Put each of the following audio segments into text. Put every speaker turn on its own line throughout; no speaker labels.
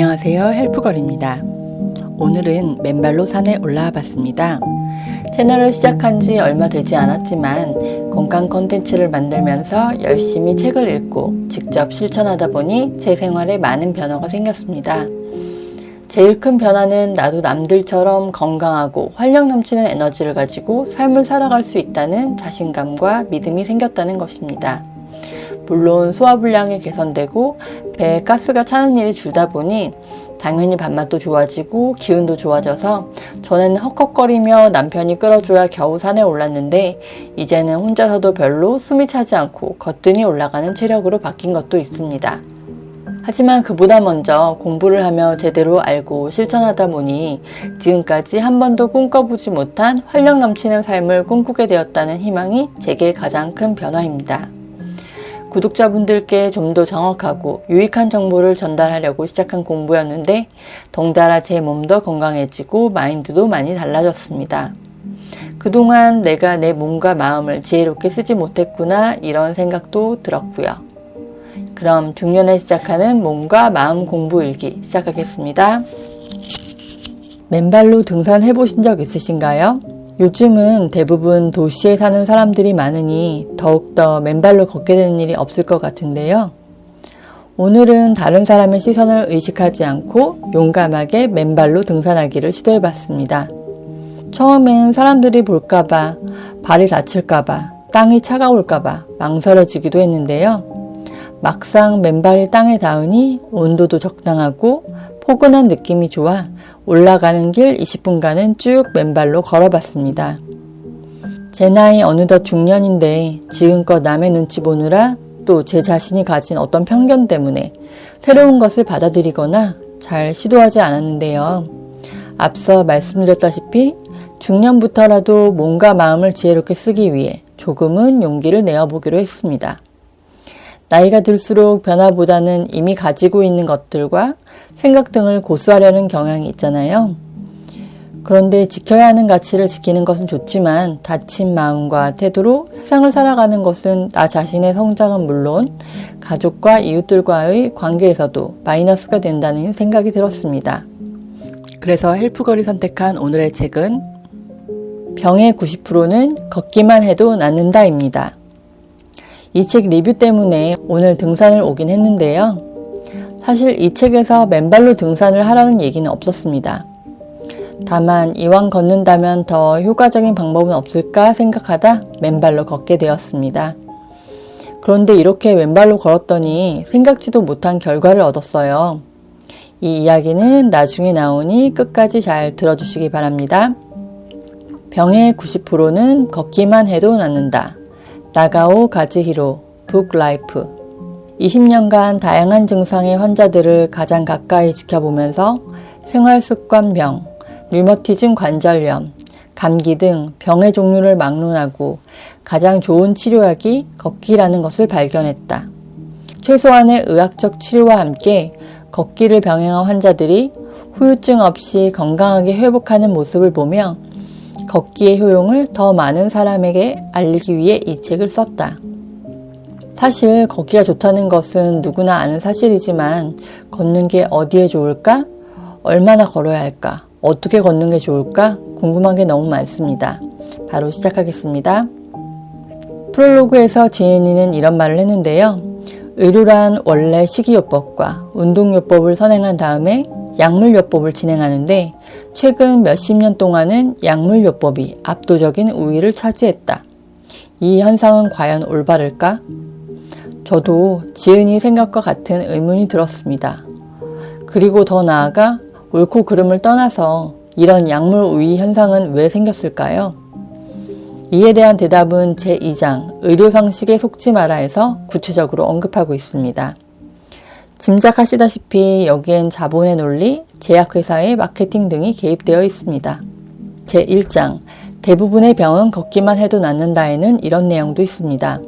안녕하세요. 헬프걸입니다. 오늘은 맨발로 산에 올라와 봤습니다. 채널을 시작한 지 얼마 되지 않았지만 건강 컨텐츠를 만들면서 열심히 책을 읽고 직접 실천하다 보니 제 생활에 많은 변화가 생겼습니다. 제일 큰 변화는 나도 남들처럼 건강하고 활력 넘치는 에너지를 가지고 삶을 살아갈 수 있다는 자신감과 믿음이 생겼다는 것입니다. 물론 소화 불량이 개선되고 배에 가스가 차는 일이 줄다 보니 당연히 밥맛도 좋아지고 기운도 좋아져서 전에는 헉헉거리며 남편이 끌어줘야 겨우 산에 올랐는데 이제는 혼자서도 별로 숨이 차지 않고 거뜬히 올라가는 체력으로 바뀐 것도 있습니다. 하지만 그보다 먼저 공부를 하며 제대로 알고 실천하다 보니 지금까지 한 번도 꿈꿔보지 못한 활력 넘치는 삶을 꿈꾸게 되었다는 희망이 제게 가장 큰 변화입니다. 구독자분들께 좀 더 정확하고 유익한 정보를 전달하려고 시작한 공부였는데 덩달아 제 몸도 건강해지고 마인드도 많이 달라졌습니다. 그동안 내가 내 몸과 마음을 지혜롭게 쓰지 못했구나 이런 생각도 들었고요. 그럼 중년에 시작하는 몸과 마음 공부 일기 시작하겠습니다. 맨발로 등산해 보신 적 있으신가요? 요즘은 대부분 도시에 사는 사람들이 많으니 더욱더 맨발로 걷게 되는 일이 없을 것 같은데요. 오늘은 다른 사람의 시선을 의식하지 않고 용감하게 맨발로 등산하기를 시도해 봤습니다. 처음엔 사람들이 볼까봐, 발이 다칠까봐, 땅이 차가울까봐 망설여지기도 했는데요. 막상 맨발이 땅에 닿으니 온도도 적당하고 포근한 느낌이 좋아 올라가는 길 20분간은 쭉 맨발로 걸어봤습니다. 제 나이 어느덧 중년인데 지금껏 남의 눈치 보느라 또 제 자신이 가진 어떤 편견 때문에 새로운 것을 받아들이거나 잘 시도하지 않았는데요. 앞서 말씀드렸다시피 중년부터라도 몸과 마음을 지혜롭게 쓰기 위해 조금은 용기를 내어보기로 했습니다. 나이가 들수록 변화보다는 이미 가지고 있는 것들과 생각 등을 고수하려는 경향이 있잖아요. 그런데 지켜야 하는 가치를 지키는 것은 좋지만 다친 마음과 태도로 세상을 살아가는 것은 나 자신의 성장은 물론 가족과 이웃들과의 관계에서도 마이너스가 된다는 생각이 들었습니다. 그래서 헬프걸이 선택한 오늘의 책은 병의 90%는 걷기만 해도 낫는다입니다. 이 책 리뷰 때문에 오늘 등산을 오긴 했는데요. 사실 이 책에서 맨발로 등산을 하라는 얘기는 없었습니다. 다만 이왕 걷는다면 더 효과적인 방법은 없을까 생각하다 맨발로 걷게 되었습니다. 그런데 이렇게 맨발로 걸었더니 생각지도 못한 결과를 얻었어요. 이 이야기는 나중에 나오니 끝까지 잘 들어주시기 바랍니다. 병의 90%는 걷기만 해도 낫는다. 나가오 가즈히로 북라이프 20년간 다양한 증상의 환자들을 가장 가까이 지켜보면서 생활습관병, 류머티즘 관절염, 감기 등 병의 종류를 막론하고 가장 좋은 치료약이 걷기라는 것을 발견했다. 최소한의 의학적 치료와 함께 걷기를 병행한 환자들이 후유증 없이 건강하게 회복하는 모습을 보며 걷기의 효용을 더 많은 사람에게 알리기 위해 이 책을 썼다. 사실 걷기가 좋다는 것은 누구나 아는 사실이지만 걷는 게 어디에 좋을까? 얼마나 걸어야 할까? 어떻게 걷는 게 좋을까? 궁금한 게 너무 많습니다. 바로 시작하겠습니다. 프롤로그에서 지은이는 이런 말을 했는데요. 의료란 원래 식이요법과 운동요법을 선행한 다음에 약물요법을 진행하는데 최근 몇십 년 동안은 약물요법이 압도적인 우위를 차지했다. 이 현상은 과연 올바를까? 저도 지은이 생각과 같은 의문이 들었습니다. 그리고 더 나아가 옳고 그름을 떠나서 이런 약물 우위 현상은 왜 생겼을까요? 이에 대한 대답은 제2장 의료상식에 속지 마라에서 구체적으로 언급하고 있습니다. 짐작하시다시피 여기엔 자본의 논리, 제약회사의 마케팅 등이 개입되어 있습니다. 제1장 대부분의 병은 걷기만 해도 낫는다에는 이런 내용도 있습니다.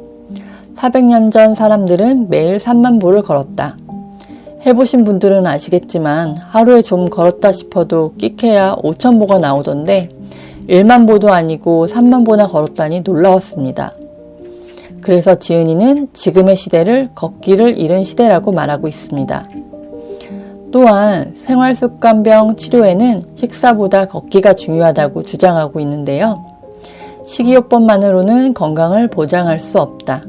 400년 전 사람들은 매일 3만 보를 걸었다. 해보신 분들은 아시겠지만 하루에 좀 걸었다 싶어도 끽해야 5천 보가 나오던데 1만 보도 아니고 3만 보나 걸었다니 놀라웠습니다. 그래서 지은이는 지금의 시대를 걷기를 잃은 시대라고 말하고 있습니다. 또한 생활습관병 치료에는 식사보다 걷기가 중요하다고 주장하고 있는데요. 식이요법만으로는 건강을 보장할 수 없다.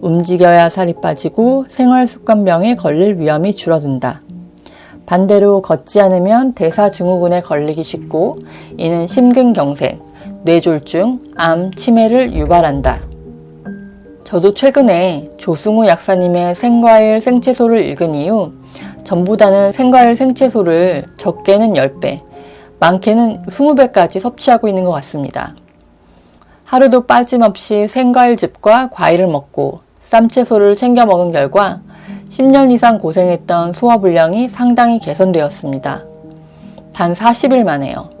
움직여야 살이 빠지고 생활습관병에 걸릴 위험이 줄어든다. 반대로 걷지 않으면 대사증후군에 걸리기 쉽고 이는 심근경색, 뇌졸중, 암, 치매를 유발한다. 저도 최근에 조승우 약사님의 생과일 생채소를 읽은 이후 전보다는 생과일 생채소를 적게는 10배, 많게는 20배까지 섭취하고 있는 것 같습니다. 하루도 빠짐없이 생과일즙과 과일을 먹고 쌈채소를 챙겨 먹은 결과 10년 이상 고생했던 소화불량이 상당히 개선되었습니다. 단 40일 만에요.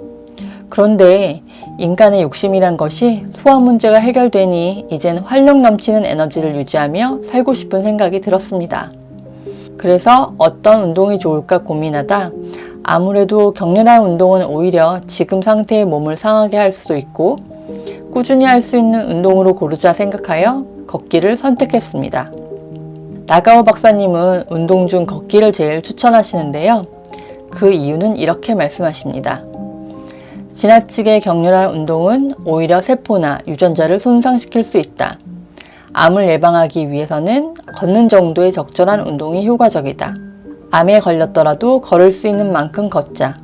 그런데 인간의 욕심이란 것이 소화 문제가 해결되니 이젠 활력 넘치는 에너지를 유지하며 살고 싶은 생각이 들었습니다. 그래서 어떤 운동이 좋을까 고민하다 아무래도 격렬한 운동은 오히려 지금 상태의 몸을 상하게 할 수도 있고 꾸준히 할 수 있는 운동으로 고르자 생각하여 걷기를 선택했습니다. 나가오 박사님은 운동 중 걷기를 제일 추천하시는데요. 그 이유는 이렇게 말씀하십니다. 지나치게 격렬한 운동은 오히려 세포나 유전자를 손상시킬 수 있다. 암을 예방하기 위해서는 걷는 정도의 적절한 운동이 효과적이다. 암에 걸렸더라도 걸을 수 있는 만큼 걷자.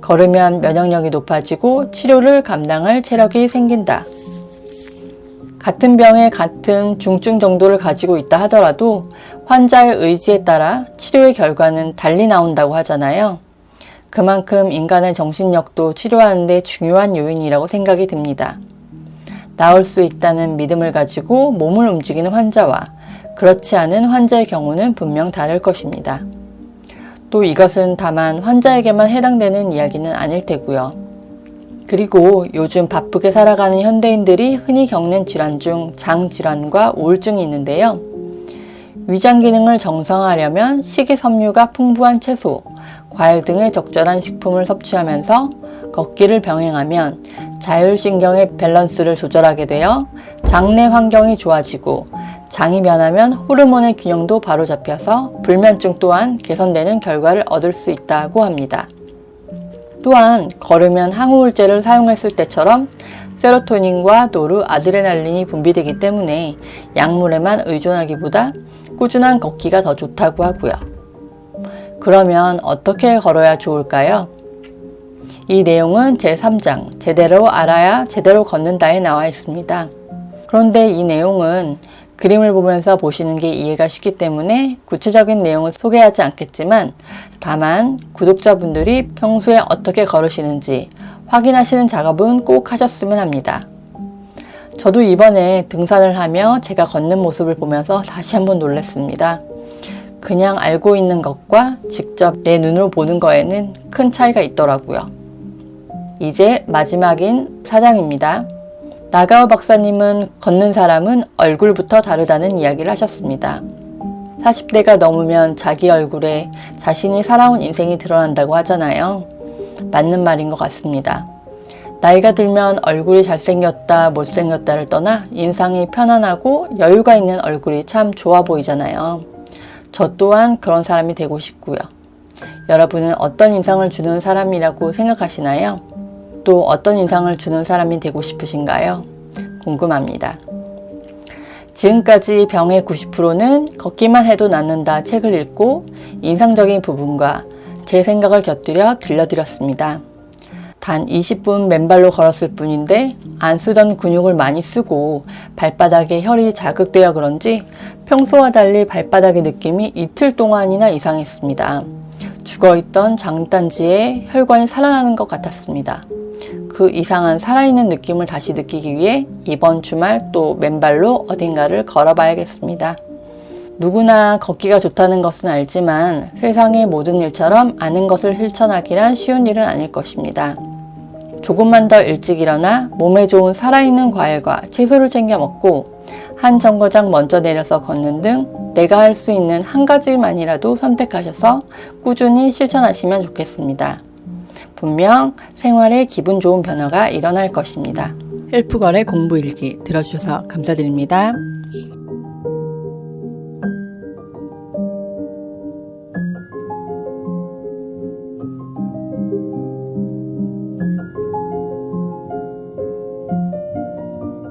걸으면 면역력이 높아지고 치료를 감당할 체력이 생긴다. 같은 병에 같은 중증 정도를 가지고 있다 하더라도 환자의 의지에 따라 치료의 결과는 달리 나온다고 하잖아요. 그만큼 인간의 정신력도 치료하는데 중요한 요인이라고 생각이 듭니다. 나을 수 있다는 믿음을 가지고 몸을 움직이는 환자와 그렇지 않은 환자의 경우는 분명 다를 것입니다. 또 이것은 다만 환자에게만 해당되는 이야기는 아닐 테고요. 그리고 요즘 바쁘게 살아가는 현대인들이 흔히 겪는 질환 중 장질환과 우울증이 있는데요. 위장 기능을 정상화하려면 식이섬유가 풍부한 채소, 과일 등의 적절한 식품을 섭취하면서 걷기를 병행하면 자율신경의 밸런스를 조절하게 되어 장내 환경이 좋아지고 장이 변하면 호르몬의 균형도 바로 잡혀서 불면증 또한 개선되는 결과를 얻을 수 있다고 합니다. 또한 걸으면 항우울제를 사용했을 때처럼 세로토닌과 노르 아드레날린이 분비되기 때문에 약물에만 의존하기보다 꾸준한 걷기가 더 좋다고 하고요. 그러면 어떻게 걸어야 좋을까요? 이 내용은 제3장 제대로 알아야 제대로 걷는다에 나와 있습니다. 그런데 이 내용은 그림을 보면서 보시는 게 이해가 쉽기 때문에 구체적인 내용을 소개하지 않겠지만 다만 구독자분들이 평소에 어떻게 걸으시는지 확인하시는 작업은 꼭 하셨으면 합니다. 저도 이번에 등산을 하며 제가 걷는 모습을 보면서 다시 한번 놀랐습니다. 그냥 알고 있는 것과 직접 내 눈으로 보는 거에는 큰 차이가 있더라고요. 이제 마지막인 사장입니다. 나가오 박사님은 걷는 사람은 얼굴부터 다르다는 이야기를 하셨습니다. 40대가 넘으면 자기 얼굴에 자신이 살아온 인생이 드러난다고 하잖아요. 맞는 말인 것 같습니다. 나이가 들면 얼굴이 잘생겼다, 못생겼다를 떠나 인상이 편안하고 여유가 있는 얼굴이 참 좋아 보이잖아요. 저 또한 그런 사람이 되고 싶고요. 여러분은 어떤 인상을 주는 사람이라고 생각하시나요? 또 어떤 인상을 주는 사람이 되고 싶으신가요? 궁금합니다. 지금까지 병의 90%는 걷기만 해도 낫는다 책을 읽고 인상적인 부분과 제 생각을 곁들여 들려드렸습니다. 단 20분 맨발로 걸었을 뿐인데 안 쓰던 근육을 많이 쓰고 발바닥에 혈이 자극되어 그런지 평소와 달리 발바닥의 느낌이 이틀 동안이나 이상했습니다. 죽어있던 장단지에 혈관이 살아나는 것 같았습니다. 그 이상한 살아있는 느낌을 다시 느끼기 위해 이번 주말 또 맨발로 어딘가를 걸어봐야겠습니다. 누구나 걷기가 좋다는 것은 알지만 세상의 모든 일처럼 아는 것을 실천하기란 쉬운 일은 아닐 것입니다. 조금만 더 일찍 일어나 몸에 좋은 살아있는 과일과 채소를 챙겨 먹고 한 정거장 먼저 내려서 걷는 등 내가 할 수 있는 한 가지만이라도 선택하셔서 꾸준히 실천하시면 좋겠습니다. 분명 생활에 기분 좋은 변화가 일어날 것입니다. 셀프거래 공부일기 들어주셔서 감사드립니다.